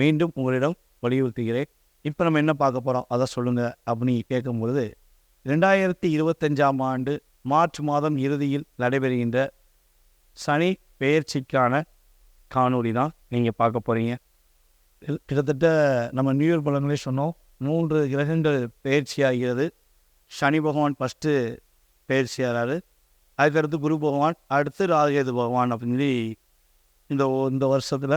மீண்டும் உங்களிடம் வலியுறுத்துகிறேன். இப்போ நம்ம என்ன பார்க்க போகிறோம் அதை சொல்லுங்கள் அப்படின்னு கேட்கும்பொழுது ரெண்டாயிரத்தி இருபத்தஞ்சாம் ஆண்டு மார்ச் மாதம் இறுதியில் நடைபெறுகின்ற சனி பெயர்ச்சிக்கான காணொலி தான் நீங்கள் பார்க்க போகிறீங்க கிட்டத்தட்ட நம்ம நியூ இயர் பலங்களே சொன்னோம். மூன்று கிரகங்கள் பெயர்ச்சியாகிறது. சனி பகவான் ஃபஸ்ட்டு பெயர்ச்சி ஆகிறாரு அதுக்கடுத்து குரு பகவான் அடுத்து ராகேது பகவான் அப்படின்னு சொல்லி இந்த இந்த வருஷத்தில்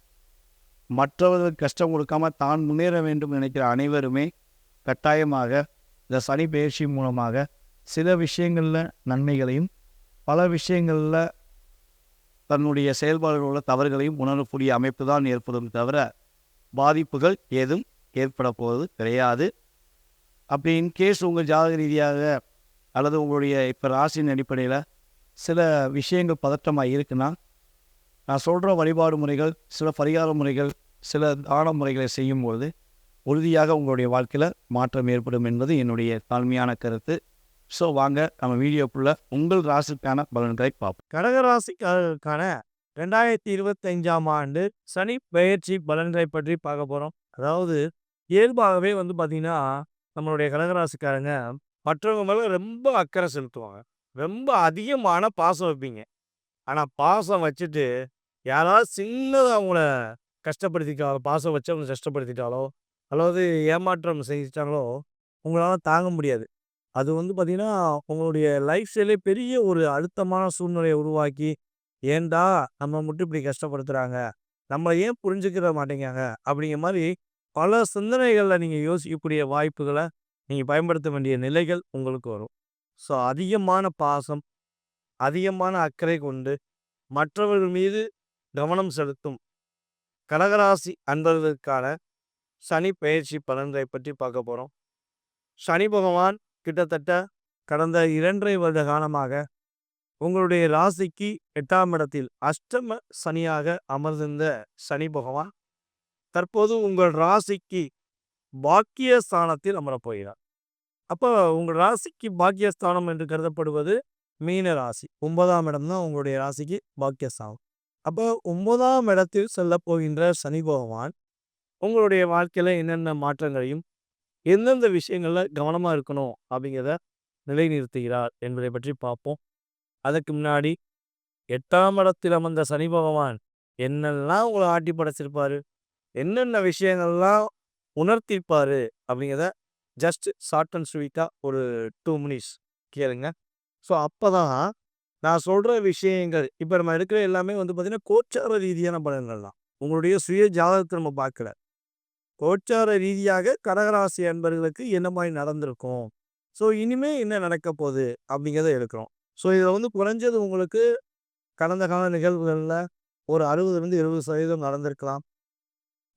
மற்றவர்களுக்கு கஷ்டம் கொடுக்காம தான் முன்னேற வேண்டும் நினைக்கிற அனைவருமே கட்டாயமாக இந்த சனி பயிற்சி மூலமாக சில விஷயங்களில் நன்மைகளையும் பல விஷயங்களில் தன்னுடைய செயல்பாடுகள் உள்ள தவறுகளையும் உணரக்கூடிய அமைப்பு தான் ஏற்படும் தவிர பாதிப்புகள் ஏதும் ஏற்பட போவது கிடையாது. அப்படி இன்கேஸ் உங்கள் ஜாதக ரீதியாக அல்லது உங்களுடைய இப்போ ராசியின் அடிப்படையில் சில விஷயங்கள் பதற்றமாக இருக்குன்னா நான் சொல்கிற வழிபாடு முறைகள் சில பரிகார முறைகள் சில தான முறைகளை செய்யும்போது உறுதியாக உங்களுடைய வாழ்க்கையில் மாற்றம் ஏற்படும் என்பது என்னுடைய தாழ்மையான கருத்து. ஸோ வாங்க நம்ம வீடியோக்குள்ள உங்கள் ராசிக்கான பலன்களை பார்ப்போம். கடகராசிக்காரர்களுக்கான ரெண்டாயிரத்தி இருபத்தஞ்சாம் ஆண்டு சனி பயிற்சி பலன்களை பற்றி பார்க்க போகிறோம் அதாவது இயல்பாகவே வந்து பார்த்திங்கன்னா நம்மளுடைய கடகராசிக்காரங்க மற்றவங்க மேலே ரொம்ப அக்கறை செலுத்துவாங்க. ரொம்ப அதிகமான பாசம் வைப்பீங்க. ஆனால் பாசம் வச்சுட்டு யாராவது சின்னதாக அவங்கள கஷ்டப்படுத்திட்டாலோ பாசம் வச்சு அவங்க கஷ்டப்படுத்திட்டாலோ அல்லது ஏமாற்றம் செஞ்சிட்டாங்களோ உங்களால் தாங்க முடியாது. அது வந்து பார்த்திங்கன்னா உங்களுடைய லைஃப் ஸ்டைலே பெரிய ஒரு அழுத்தமான சூழ்நிலையை உருவாக்கி ஏன்டா நம்ம மட்டும் இப்படி கஷ்டப்படுத்துகிறாங்க நம்மளை ஏன் புரிஞ்சுக்கிற மாட்டேங்காங்க அப்படிங்கிற மாதிரி பல சிந்தனைகளில் நீங்கள் யோசிக்கக்கூடிய வாய்ப்புகளை நீங்கள் பயன்படுத்த வேண்டிய நிலைகள் உங்களுக்கு வரும். ஸோ அதிகமான பாசம் அதிகமான அக்கறை கொண்டு மற்றவர்கள் மீது கவனம் செலுத்தும் கடகராசி அன்பர்களுக்கான சனி பயிற்சி பலன்களை பற்றி பார்க்க போகிறோம் சனி பகவான் கிட்டத்தட்ட கடந்த இரண்டரை வருட காலமாக உங்களுடைய ராசிக்கு எட்டாம் இடத்தில் அஷ்டம சனியாக அமர்ந்திருந்த சனி பகவான் தற்போது உங்கள் ராசிக்கு பாக்கியஸ்தானத்தில் அமரப் போகிறார் அப்போ உங்கள் ராசிக்கு பாக்கியஸ்தானம் என்று கருதப்படுவது மீன ராசி. ஒன்பதாம் இடம் தான் உங்களுடைய ராசிக்கு பாக்கியஸ்தானம். அப்போ ஒன்பதாம் இடத்தில் செல்ல போகின்ற சனி பகவான் உங்களுடைய வாழ்க்கையில என்னென்ன மாற்றங்களையும் எந்தெந்த விஷயங்கள்ல கவனமா இருக்கணும் அப்படிங்கிறத நிலைநிறுத்துகிறார் என்பதை பற்றி பார்ப்போம். அதுக்கு முன்னாடி எட்டாம் இடத்தில் அமர்ந்த சனி பகவான் என்னெல்லாம் உங்களை ஆட்டி படைச்சிருப்பாரு? என்னென்ன விஷயங்கள்லாம் உணர்த்திருப்பாரு? அப்படிங்கிறத ஜஸ்ட் ஷார்ட் அண்ட் ஸ்வீட்டாக ஒரு டூ மினிட்ஸ் கேளுங்க. ஸோ அப்போ தான் நான் சொல்கிற விஷயங்கள் இப்போ நம்ம எடுக்கிற எல்லாமே வந்து பார்த்திங்கன்னா கோச்சார ரீதியான பலன்கள் தான். உங்களுடைய சுய ஜாதகத்தை நம்ம பார்க்கல. கோச்சார ரீதியாக கடகராசி அன்பர்களுக்கு என்ன மாதிரி நடந்திருக்கும்? ஸோ இனிமேல் என்ன நடக்க போகுது? அப்படிங்கிறத எடுக்கிறோம். ஸோ இதில் வந்து குறைஞ்சது உங்களுக்கு கடந்த கால நிகழ்வுகளில் ஒரு அறுபதுலேருந்து எழுபது சதவீதம் நடந்திருக்கலாம்.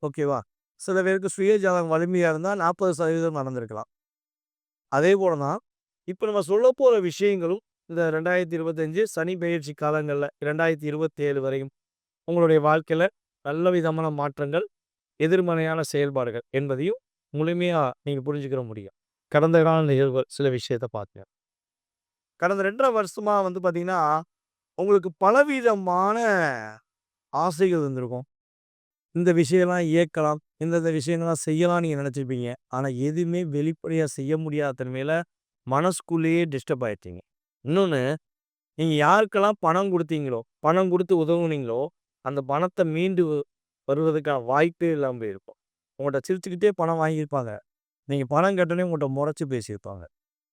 ஓகேவா? சில பேருக்கு சுய ஜாதகம் வலிமையாக இருந்தால் நாற்பது சதவீதம் நடந்திருக்கலாம். அதே போல தான் இப்போ நம்ம சொல்ல போகிற விஷயங்களும் இந்த ரெண்டாயிரத்தி இருபத்தஞ்சு சனி பயிற்சி காலங்களில் ரெண்டாயிரத்தி இருபத்தேழு வரையும் உங்களுடைய வாழ்க்கையில் நல்ல விதமான மாற்றங்கள் எதிர்மறையான செயல்பாடுகள் என்பதையும் முழுமையாக நீங்கள் புரிஞ்சுக்கிற முடியும். கடந்த கால நிகழ்வுகள் சில விஷயத்தை பார்த்தேன் கடந்த ரெண்டரை வருஷமா வந்து பார்த்திங்கன்னா உங்களுக்கு பலவிதமான ஆசைகள் இருந்திருக்கும். இந்த விஷயம்லாம் இயக்கலாம் இந்தந்த விஷயங்கள்லாம் செய்யலாம் நீங்கள் நினச்சிருப்பீங்க. ஆனால் எதுவுமே வெளிப்படையாக செய்ய முடியாத தன்மையில் மனசுக்குள்ளேயே டிஸ்டர்ப் ஆகிட்டீங்க இன்னொன்று நீங்கள் யாருக்கெல்லாம் பணம் கொடுத்தீங்களோ பணம் கொடுத்து உதவுனீங்களோ அந்த பணத்தை மீண்டு வருவதற்கான வாய்ப்பே இல்லாமல் போயிருக்கும் உங்கள்கிட்ட சிரிச்சுக்கிட்டே பணம் வாங்கியிருப்பாங்க. நீங்கள் பணம் கட்டணே உங்கள்கிட்ட முறைச்சி பேசியிருப்பாங்க.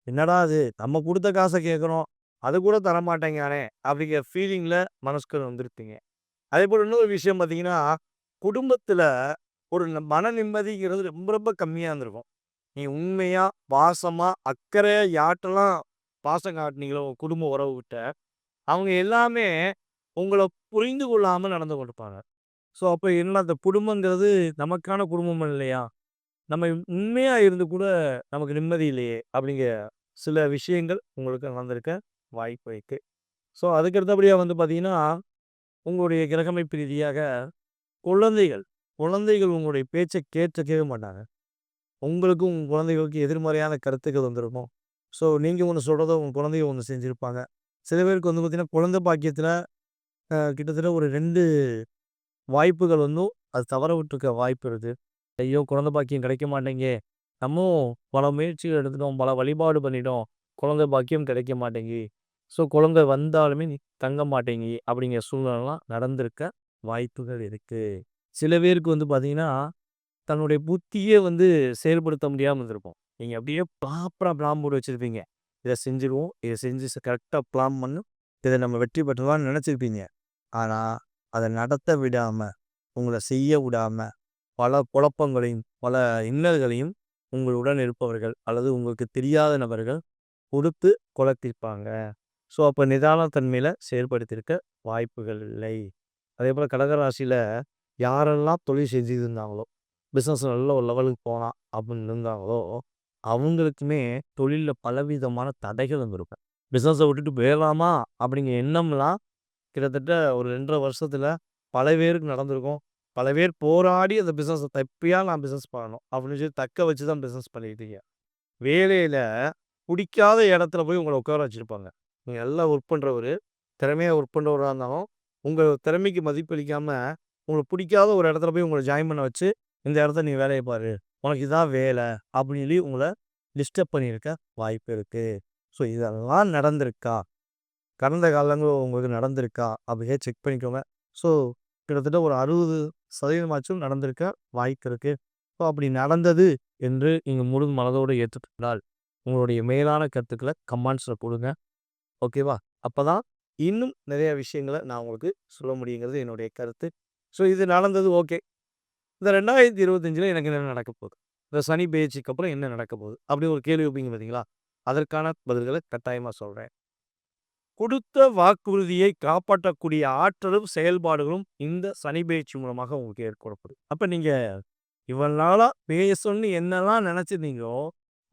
என்னடா அது நம்ம கொடுத்த காசை கேட்குறோம். அது கூட தர மாட்டேங்கானே அப்படிங்கிற ஃபீலிங்கில் மனசுக்கு வந்திருப்பீங்க. அதே போல் இன்னொரு விஷயம் பார்த்தீங்கன்னா குடும்பத்தில் ஒரு மன நிம்மதிங்கிறது ரொம்ப ரொம்ப கம்மியாக இருந்திருக்கும். நீ உண்மையாக வாசமாக அக்கறையாக யாட்டெல்லாம் பாசம் காட்டினீங்களோ குடும்ப உறவு விட்ட அவங்க எல்லாமே உங்களை புரிந்து கொள்ளாமல் நடந்து கொண்டிருப்பாங்க. ஸோ அப்போ என்ன அந்த குடும்பங்கிறது நமக்கான குடும்பம் இல்லையா? நம்ம உண்மையாக இருந்து கூட நமக்கு நிம்மதி இல்லையே? அப்படிங்கிற சில விஷயங்கள் உங்களுக்கு நடந்திருக்க வாய்ப்பு இருக்கு. ஸோ அதுக்கு அடுத்தபடியாக வந்து பார்த்தீங்கன்னா உங்களுடைய கிரகமைப்பு ரீதியாக குழந்தைகள் குழந்தைகள் உங்களுடைய பேச்சை கேட்கவே மாட்டாங்க. உங்களுக்கும் உங்கள் குழந்தைகளுக்கு எதிர்மறையான கருத்துக்கள் வந்திருக்கும் ஸோ நீங்கள் ஒன்று சொல்கிறத உங்கள் குழந்தைங்க ஒன்று செஞ்சுருப்பாங்க. சில பேருக்கு வந்து பார்த்திங்கன்னா குழந்தை பாக்கியத்தில் கிட்டத்தட்ட ஒரு ரெண்டு வாய்ப்புகள் வந்து அது தவற விட்டுருக்க வாய்ப்பு இருக்குது ஐயோ குழந்தை பாக்கியம் கிடைக்க மாட்டேங்க. நம்ம பல முயற்சிகள் எடுத்துட்டோம் பல வழிபாடு பண்ணிட்டோம் குழந்தை பாக்கியம் கிடைக்க மாட்டேங்கி. ஸோ குழந்தை வந்தாலுமே நீ தங்க மாட்டேங்கி அப்படிங்கிற சூழ்நிலைலாம் நடந்திருக்க வாய்ப்புகள் இருக்குது சில பேருக்கு வந்து பார்த்திங்கன்னா தன்னுடைய புத்தியே வந்து செயல்படுத்த முடியாமல் இருந்திருப்போம் நீங்கள் அப்படியே ப்ராப்பராக பிளான் போட்டு வச்சுருப்பீங்க. இதை செஞ்சுருவோம் இதை செஞ்சு கரெக்டாக பிளான் பண்ணும் இதை நம்ம வெற்றி பெற்றதான்னு நினச்சிருப்பீங்க. ஆனால் அதை நடத்த விடாமல் உங்களை செய்ய விடாமல் பல குழப்பங்களையும் பல இன்னல்களையும் உங்களுடன் இருப்பவர்கள் அல்லது உங்களுக்கு தெரியாத நபர்கள் கொடுத்து குழப்பிப்பாங்க ஸோ அப்போ நிதானத்தன்மையில் செயல்படுத்தியிருக்க வாய்ப்புகள் இல்லை. அதே போல் கடகராசியில் யாரெல்லாம் தொழில் செஞ்சுருந்தாங்களோ பிஸ்னஸ் நல்ல ஒரு லெவலுக்கு போகலாம் அப்படின்னு இருந்தாங்களோ அவங்களுக்குமே தொழிலில் பலவிதமான தடைகள் வந்திருக்கும். பிஸ்னஸை விட்டுட்டு போயிடலாமா? அப்படிங்கிற எண்ணம்லாம் கிட்டத்தட்ட ஒரு ரெண்டரை வருஷத்தில் பல பேருக்கு நடந்திருக்கும். பல பேர் போராடி அந்த பிஸ்னஸை தப்பியாக நான் பிஸ்னஸ் பண்ணணும் அப்படின்னு சொல்லி தக்க வச்சு தான் பிஸ்னஸ் பண்ணிக்கிட்டீங்க. வேலையில் பிடிக்காத இடத்துல போய் உங்களை உட்கார வச்சுருப்பாங்க. நீங்கள் எல்லாம் ஒர்க் பண்ணுறவர் திறமையாக ஒர்க் பண்ணுறவராக இருந்தாலும் உங்கள் திறமைக்கு மதிப்பளிக்காமல் உங்களுக்கு பிடிக்காத ஒரு இடத்துல போய் உங்களை ஜாயின் பண்ண வச்சு இந்த இடத்த நீ வேலையை பாரு. உனக்கு இதான் வேலை அப்படின்னு சொல்லி உங்களை டிஸ்டர்ப் பண்ணியிருக்க வாய்ப்பு இருக்குது ஸோ இதெல்லாம் நடந்திருக்கா? கடந்த காலங்கள் உங்களுக்கு நடந்திருக்கா? அப்படியே செக் பண்ணிக்கோங்க. ஸோ கிட்டத்தட்ட ஒரு அறுபது சதவீதமாச்சும் நடந்திருக்க வாய்ப்பு இருக்குது ஸோ அப்படி நடந்தது என்று நீங்கள் முழு மனதோடு ஏற்றுக்கொண்டால் உங்களுடைய மேலான கருத்துக்களை கமெண்ட்ஸில் கொடுங்க ஓகேவா அப்போ தான் இன்னும் நிறைய விஷயங்களை நான் உங்களுக்கு சொல்ல முடியுங்கிறது என்னுடைய கருத்து. ஸோ இது நடந்தது ஓகே இந்த ரெண்டாயிரத்தி இருபத்தஞ்சில் எனக்கு என்ன நடக்க போகுது? இந்த சனி பயிற்சிக்கு அப்புறம் என்ன நடக்க போகுது? அப்படி ஒரு கேள்வி வைப்பீங்க பார்த்தீங்களா அதற்கான பதில்களை கட்டாயமாக சொல்கிறேன் கொடுத்த வாக்குறுதியை காப்பாற்றக்கூடிய ஆற்றலும் செயல்பாடுகளும் இந்த சனி பயிற்சி மூலமாக உங்களுக்கு ஏற்படப்படும். அப்போ நீங்கள் இவ்வளவு நாளாக பேசணும்னு என்னெல்லாம் நினச்சிருந்தீங்களோ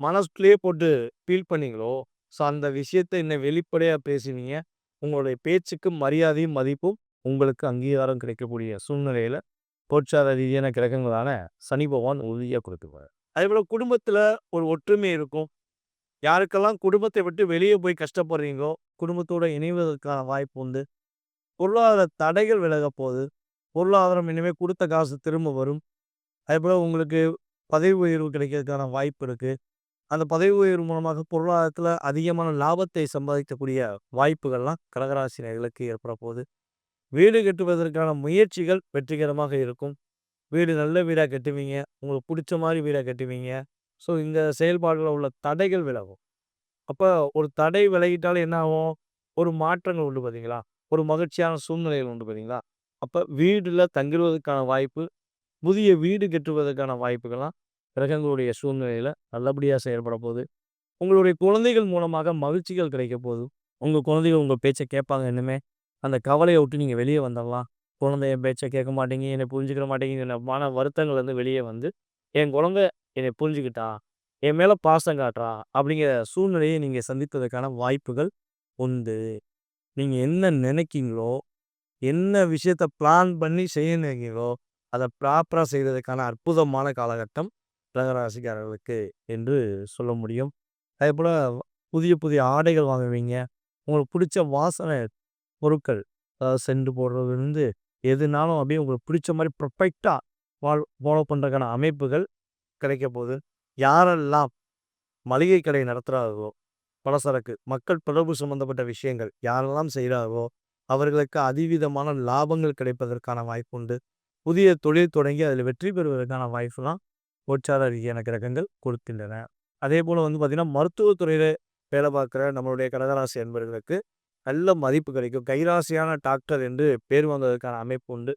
மனசுக்குள்ளேயே போட்டு ஃபீல் பண்ணீங்களோ ஸோ அந்த விஷயத்தை இன்னும் வெளிப்படையாக பேசினீங்க உங்களுடைய பேச்சுக்கு மரியாதையும், மதிப்பும் உங்களுக்கு அங்கீகாரம் கிடைக்கக்கூடிய சூழ்நிலையில கோச்சார ரீதியான கிரகங்களான சனி பகவான் உறுதியாக கொடுத்துருவார் அதேபோல் குடும்பத்தில் ஒரு ஒற்றுமை இருக்கும். யாருக்கெல்லாம் குடும்பத்தை விட்டு வெளியே போய் கஷ்டப்படுறீங்களோ, குடும்பத்தோடு இணைவதற்கான வாய்ப்பு உண்டு. பொருளாதார தடைகள் விலக போகுது. பொருளாதாரம் இனிமேல் கொடுத்த காசு திரும்ப வரும். அதேபோல் உங்களுக்கு பதவி உயர்வு கிடைக்கிறதுக்கான வாய்ப்பு இருக்குது அந்த பதவி உயர்வு மூலமாக பொருளாதாரத்தில் அதிகமான லாபத்தை சம்பாதிக்கக்கூடிய வாய்ப்புகள்லாம் கடகராசினர்களுக்கு ஏற்பட போகுது. வீடு கட்டுவதற்கான முயற்சிகள் வெற்றிகரமாக இருக்கும். வீடு நல்ல வீடாக கட்டுவீங்க. உங்களுக்கு பிடிச்ச மாதிரி வீடாக கட்டுவீங்க. ஸோ இந்த செயல்பாடுகளில் உள்ள தடைகள் விலகும். அப்போ ஒரு தடை விலகிட்டாலும் என்ன ஆகும்? ஒரு மாற்றங்கள் உண்டு பார்த்தீங்களா? ஒரு மகிழ்ச்சியான சூழ்நிலைகள் உண்டு பார்த்தீங்களா? அப்போ வீடில் தங்கிடுவதற்கான வாய்ப்பு, புதிய வீடு கட்டுவதற்கான வாய்ப்புகள்லாம் கிரகங்களுடைய சூழ்நிலையில் நல்லபடியாக செயல்பட போகுது. உங்களுடைய குழந்தைகள் மூலமாக மகிழ்ச்சிகள் கிடைக்கப் போகுது. உங்கள் குழந்தைகள் உங்கள் பேச்சை கேட்பாங்க இன்னுமே அந்த கவலையை விட்டு நீங்கள் வெளியே வந்துடலாம் குழந்தை என் பேச்சை கேட்க மாட்டேங்குது, என்னை புரிஞ்சுக்கிற மாட்டேங்கிற மன வருத்தங்கள்லேருந்து வெளியே வந்து, என் குழந்தை என்னை புரிஞ்சுக்கிட்டா, என் மேலே பாசம் காட்டுறா, அப்படிங்கிற சூழ்நிலையை நீங்கள் சந்திப்பதற்கான வாய்ப்புகள் உண்டு. நீங்கள் என்ன நினைக்கிங்களோ என்ன விஷயத்த பிளான் பண்ணி செய்ய நினைக்கிறீங்களோ, அதை ப்ராப்பராக செய்கிறதுக்கான அற்புதமான காலகட்டம் கடகராசிக்காரர்களுக்கு என்று சொல்ல முடியும். அதே போல் புதிய புதிய ஆடைகள் வாங்குவீங்க. உங்களுக்கு பிடிச்ச வாசனை பொருட்கள், அதாவது சென்று போடுறதுலருந்து எதுனாலும் அப்படியே உங்களுக்கு பிடிச்ச மாதிரி ப்ரொஃபெக்டாக வாழ் ஃபாலோ பண்ணுறதுக்கான அமைப்புகள் கிடைக்க போகுது. யாரெல்லாம் மளிகை கடை நடத்துகிறார்களோ பலசரக்கு, மக்கள் தொடர்பு சம்மந்தப்பட்ட விஷயங்கள் யாரெல்லாம் செய்கிறார்களோ அவர்களுக்கு அதிவிதமான லாபங்கள் கிடைப்பதற்கான வாய்ப்பு உண்டு. புதிய தொழில் தொடங்கி அதில் வெற்றி பெறுவதற்கான வாய்ப்புலாம் கோச்சார ரீதியான கிரகங்கள் கொடுக்கின்றன. அதே போல் வந்து பார்த்திங்கன்னா மருத்துவத்துறையில் வேலை பார்க்குற நம்மளுடைய கடகராசி என்பர்களுக்கு நல்ல மதிப்பு கிடைக்கும். கைராசியான டாக்டர் என்று பேர் வாங்குவதற்கான அமைப்பு உண்டு.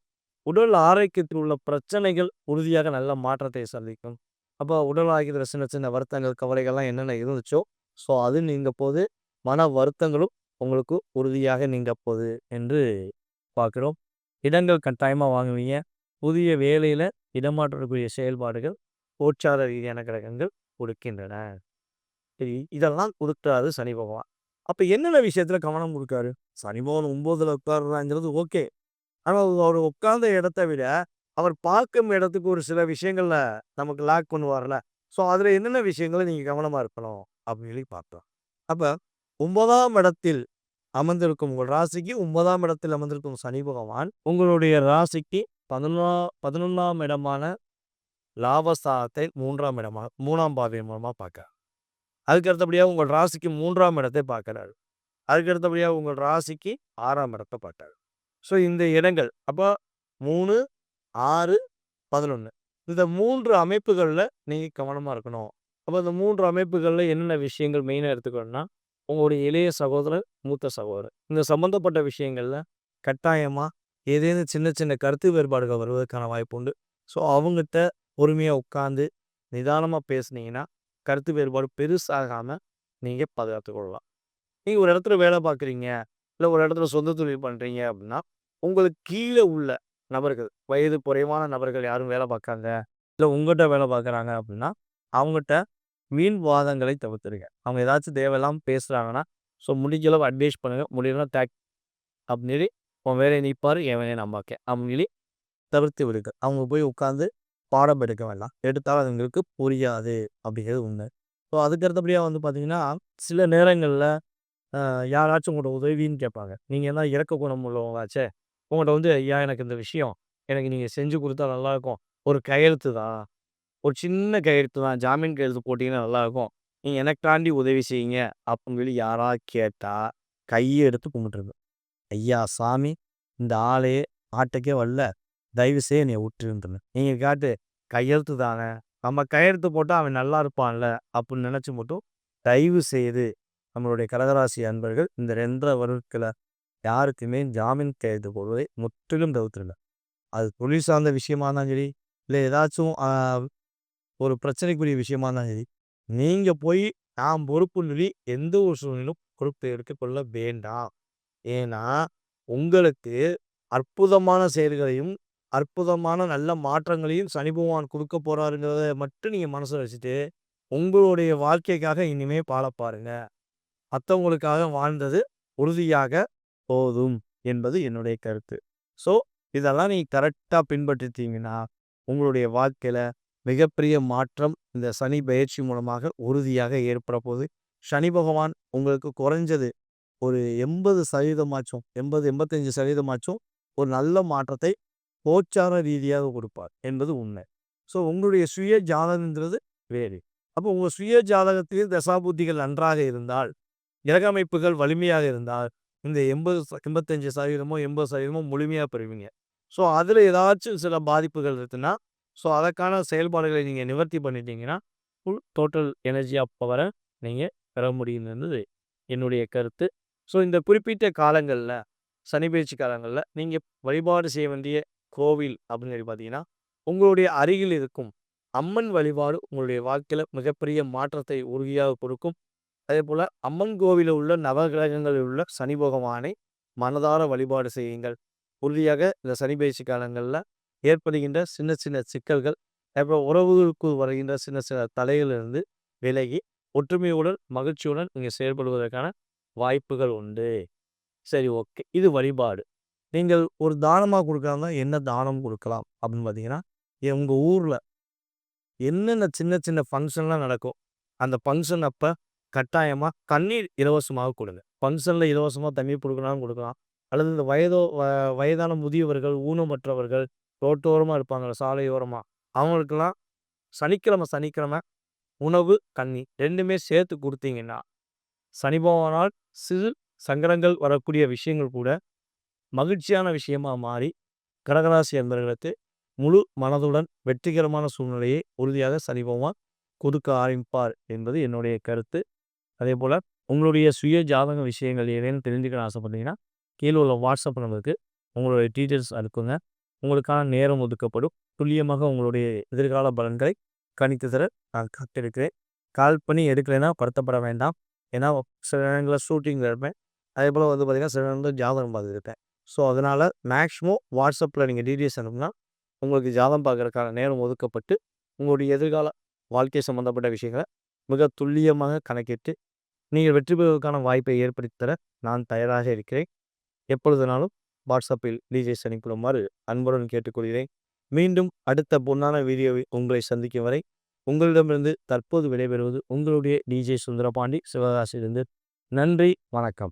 உடல் ஆரோக்கியத்தில் உள்ள பிரச்சனைகள் உறுதியாக நல்ல மாற்றத்தை சந்திக்கும். அப்போ உடல் ஆரோக்கியத்தில சின்ன சின்ன வருத்தங்கள், கவலைகள்லாம் என்னென்ன இருந்துச்சோ, ஸோ அது நீங்க போது மன வருத்தங்களும் உங்களுக்கு உறுதியாக நீங்க போகுது என்று பார்க்கிறோம். இடங்கள் கட்டாயமாக வாங்குவீங்க. புதிய வேலையில் இடமாற்றக்கூடிய செயல்பாடுகள் கோச்சார ரீதியான கிரகங்கள் கொடுக்கின்றன. இதெல்லாம் குடுக்குறாரு சனி பகவான். அப்ப என்னென்ன விஷயத்தில் கவனம் கொடுக்காரு சனி பகவான் 9ல உட்கார்றாங்கிறது ஓகே. ஆனா அவரு உட்கார்ந்த இடத்த விட, அவர் பார்க்கும் இடத்துக்கு ஒரு சில விஷயங்கள்ல நமக்கு லாக் பண்ணுவார்ல. ஸோ அதில் என்னென்ன விஷயங்கள நீங்க கவனமா இருக்கணும் அப்படின்னு சொல்லி பார்த்தோம். அப்ப ஒன்பதாம் இடத்தில் அமர்ந்திருக்கும் உங்கள் ராசிக்கு ஒன்பதாம் இடத்தில் அமர்ந்திருக்கும் சனி பகவான், உங்களுடைய ராசிக்கு 11 11ஆம் இடமான லாபஸ்தானத்தை 3ஆம் இடமா மூணாம் பாதை மூலமா பார்க்கிறார். அதுக்கு அடுத்தபடியாக உங்கள் ராசிக்கு மூன்றாம் இடத்தை பார்க்கிறாரு. அதுக்கு அடுத்தபடியாக உங்கள் ராசிக்கு ஆறாம் இடத்தை பார்த்தாரு. ஸோ இந்த இடங்கள் அப்போ மூணு ஆறு பதினொன்று இந்த மூன்று அமைப்புகளில் நீங்கள் கவனமாக இருக்கணும். அப்போ இந்த மூன்று அமைப்புகளில் என்னென்ன விஷயங்கள் மெயினாக எடுத்துக்கணும்னா, உங்களுடைய இளைய சகோதரர், மூத்த சகோதரர் இந்த சம்மந்தப்பட்ட விஷயங்களில் கட்டாயமாக ஏதேனும் சின்ன சின்ன கருத்து வேறுபாடுகள் வருவதற்கான வாய்ப்பு உண்டு. ஸோ அவங்ககிட்ட பொறுமையாக உட்காந்து நிதானமாக பேசுனீங்கன்னா, கருத்து வேறுபாடு பெருசாகாமல் நீங்கள் பாதுகாத்து கொள்ளலாம். நீங்கள் ஒரு இடத்துல வேலை பார்க்குறீங்க, இல்லை ஒரு இடத்துல சொந்த தொழில் பண்ணுறீங்க அப்படின்னா, உங்களுக்கு கீழே உள்ள நபர்கள், வயது குறைவான நபர்கள் யாரும் வேலை பார்க்காங்க, இல்லை உங்கள்கிட்ட வேலை பார்க்குறாங்க அப்படின்னா, அவங்ககிட்ட வீண் வாதங்களை தவிர்த்துருங்க. அவங்க ஏதாச்சும் தேவையெல்லாம் பேசுகிறாங்கன்னா ஸோ முடிஞ்ச அளவு அட்வைஸ் பண்ணுங்கள் முடியலன்னா டேக் அப்படின்னு சொல்லி உன் வேலையை நிற்பார் என் வேலையை நம்பாக்க அப்படின்னு சொல்லி தவிர்த்து விடுங்க. அவங்க போய் உட்காந்து பாடம் எடுக்க வேண்டாம். எடுத்தாலும் அதுங்களுக்கு புரியாது அப்படிங்கிறது உண்மை. ஸோ அதுக்கு அடுத்தபடியாக வந்து பார்த்தீங்கன்னா, சில நேரங்களில் யாராச்சும் உங்களோட உதவின்னு கேட்பாங்க. நீங்கள் என்ன இறக்க குணம் உள்ளவங்களாச்சே. உங்கள்கிட்ட வந்து ஐயா எனக்கு இந்த விஷயம் எனக்கு நீங்கள் செஞ்சு கொடுத்தா நல்லாயிருக்கும். ஒரு கையெழுத்து தான். ஒரு சின்ன கையெழுத்து தான். ஜாமீன் கையெழுத்து போட்டிங்கன்னா நல்லாயிருக்கும். நீங்கள் எனக்காண்டி உதவி செய்யுங்க அப்படின்னு சொல்லி யாராக கேட்டால் கையை எடுத்து கும்பிட்டுருக்கு ஐயா சாமி இந்த ஆளே ஆட்டுக்கே வரல. தயவு செய்து என்னைய விட்டுருந்துருங்க. நீங்க கேட்டு கையெழுத்து தானே. நம்ம கையெழுத்து போட்டா அவன் நல்லா இருப்பான்ல அப்படின்னு நினைச்சு மட்டும் தயவு செய்து நம்மளுடைய கடகராசி அன்பர்கள் இந்த 2 1/2 வருடத்துல யாருக்குமே ஜாமீன் கையெழுத்து போடுவதை முற்றிலும் தவிர்த்துருங்க. அது தொழில் சார்ந்த விஷயமா இருந்தாலும் சரி, இல்ல ஏதாச்சும் ஒரு பிரச்சனைக்குரிய விஷயமா இருந்தாலும் சரி, நீங்க போய் நான் பொறுப்புன்னு சொல்லி எந்த ஒரு சூழ்நிலையிலும் பொறுப்பு எடுத்துக்கொள்ள வேண்டாம். ஏன்னா, உங்களுக்கு அற்புதமான செயல்களையும், அற்புதமான நல்ல மாற்றங்களையும் சனி பகவான் கொடுக்க போறாருங்கிறத மட்டும் நீங்கள் மனசில் வச்சுட்டு, உங்களுடைய வாழ்க்கைக்காக இனிமே பாழப்பாருங்க பாருங்க. வாழ்ந்தது உறுதியாக போதும் என்பது என்னுடைய கருத்து ஸோ இதெல்லாம் நீங்கள் கரெக்டாக பின்பற்றிட்டீங்கன்னா உங்களுடைய வாழ்க்கையில் மிகப்பெரிய மாற்றம் இந்த சனி பயிற்சி மூலமாக உறுதியாக ஏற்பட போது சனி பகவான் உங்களுக்கு குறைஞ்சது ஒரு எண்பது சதவீதமாச்சும் எண்பது எண்பத்தஞ்சு சதவீதமாச்சும் ஒரு நல்ல மாற்றத்தை கோச்சார ரீதியாக கொடுப்பார் என்பது உண்மை. ஸோ உங்களுடைய சுய ஜாதகங்கிறது வேறு. அப்போ உங்கள் சுய ஜாதகத்தில் தசாபுத்திகள் நன்றாக இருந்தால் இறகமைப்புகள் வலிமையாக இருந்தால் இந்த எண்பது எண்பத்தஞ்சு சதவீதமோ எண்பது சதவீதமோ முழுமையாக பெறுவீங்க. ஸோ அதில் ஏதாச்சும் சில பாதிப்புகள் இருக்குன்னா ஸோ அதற்கான செயல்பாடுகளை நீங்கள் நிவர்த்தி பண்ணிட்டீங்கன்னா ஃபுல் டோட்டல் எனர்ஜி ஆஃப் பவரை நீங்கள் பெற முடியுங்கிறது என்னுடைய கருத்து. ஸோ இந்த குறிப்பிட்ட காலங்களில் சனி பயிற்சி காலங்களில் நீங்கள் வழிபாடு செய்ய வேண்டிய கோவில் அப்படின்னு சொல்லி பார்த்தீங்கன்னா உங்களுடைய அருகில் இருக்கும் அம்மன் வழிபாடு உங்களுடைய வாழ்க்கையில் மிகப்பெரிய மாற்றத்தை உறுதியாக கொடுக்கும். அதே போல் அம்மன் கோவிலில் உள்ள நவகிரகங்களில் உள்ள சனி பகவானை மனதார வழிபாடு செய்யுங்கள். உறுதியாக இந்த சனி பயிற்சி காலங்களில் ஏற்படுகின்ற சின்ன சின்ன சிக்கல்கள் அப்புறம் உறவுகளுக்கு வருகின்ற சின்ன சின்ன தலையிலிருந்து விலகி ஒற்றுமையுடன் மகிழ்ச்சியுடன் நீங்கள் செயல்படுவதற்கான வாய்ப்புகள் உண்டு. சரி ஓகே. இது வழிபாடு. நீங்கள் ஒரு தானமாக கொடுக்கறாங்க என்ன தானம் கொடுக்கலாம் அப்படின்னு பார்த்தீங்கன்னா உங்கள் ஊரில் என்னென்ன சின்ன சின்ன ஃபங்க்ஷன்லாம் நடக்கும் அந்த ஃபங்க்ஷன் அப்போ கட்டாயமாக தண்ணீர் இலவசமாக கொடுங்க. ஃபங்க்ஷனில் இலவசமாக தண்ணீர் கொடுக்கணும் கொடுக்கலாம். அல்லது இந்த வயதோ வ வயதான முதியவர்கள் ஊனமற்றவர்கள் ரோட்டோரமாக இருப்பாங்க சாலையோரமாக அவங்களுக்கெல்லாம் சனிக்கிழமை சனிக்கிழமை உணவு தண்ணி ரெண்டுமே சேர்த்து கொடுத்தீங்கன்னா சனி பகவானால் சிறு சங்கடங்கள் வரக்கூடிய விஷயங்கள் கூட மகிழ்ச்சியான விஷயமா மாறி கடகராசி அந்தர்களுக்கு முழு மனதுடன் வெற்றிகரமான சூழ்நிலையை உறுதியாக சனி பகவான் கொடுக்க ஆரம்பிப்பார் என்பது என்னுடைய கருத்து. அதே போல் உங்களுடைய சுய ஜாதக விஷயங்கள் ஏதேனும் தெரிஞ்சுக்கணும் ஆசைப்பட்டீங்கன்னா கீழே உள்ள வாட்ஸ்அப் நம்பருக்கு உங்களுடைய டீட்டெயில்ஸ் அனுப்புங்க. உங்களுக்கான நேரம் ஒதுக்கப்படும். துல்லியமாக உங்களுடைய எதிர்கால பலன்களை கணித்து தர நான் காத்திருக்கிறேன். கால் பண்ணி எடுக்கலைன்னா படுத்தப்பட வேண்டாம். ஏன்னா சில நேரங்களில் ஷூட்டிங் இருப்பேன். அதே போல் வந்து பார்த்திங்கன்னா சில நேரங்களில் ஜாதகம் பார்த்துருப்பேன் ஸோ அதனால் மேக்ஸிமம் வாட்ஸ்அப்பில் நீங்கள் டீட்டெயில்ஸ் அனுப்புனா உங்களுக்கு ஜாதம் பார்க்குறதுக்கான நேரம் ஒதுக்கப்பட்டு உங்களுடைய எதிர்கால வாழ்க்கை சம்மந்தப்பட்ட விஷயங்களை மிக துல்லியமாக கணக்கிட்டு நீங்கள் வெற்றி பெறுவதற்கான வாய்ப்பை ஏற்படுத்தி தர நான் தயாராக இருக்கிறேன். எப்பொழுதுனாலும் வாட்ஸ்அப்பில் டிஜே அனுப்பிடுமாறு அன்புடன் கேட்டுக்கொள்கிறேன். மீண்டும் அடுத்த பொன்னான வீடியோவை உங்களை சந்திக்கும் வரை உங்களிடமிருந்து தற்போது விடைபெறுவது உங்களுடைய டிஜே சுந்தரபாண்டி சிவகாசியிலிருந்து. நன்றி வணக்கம்.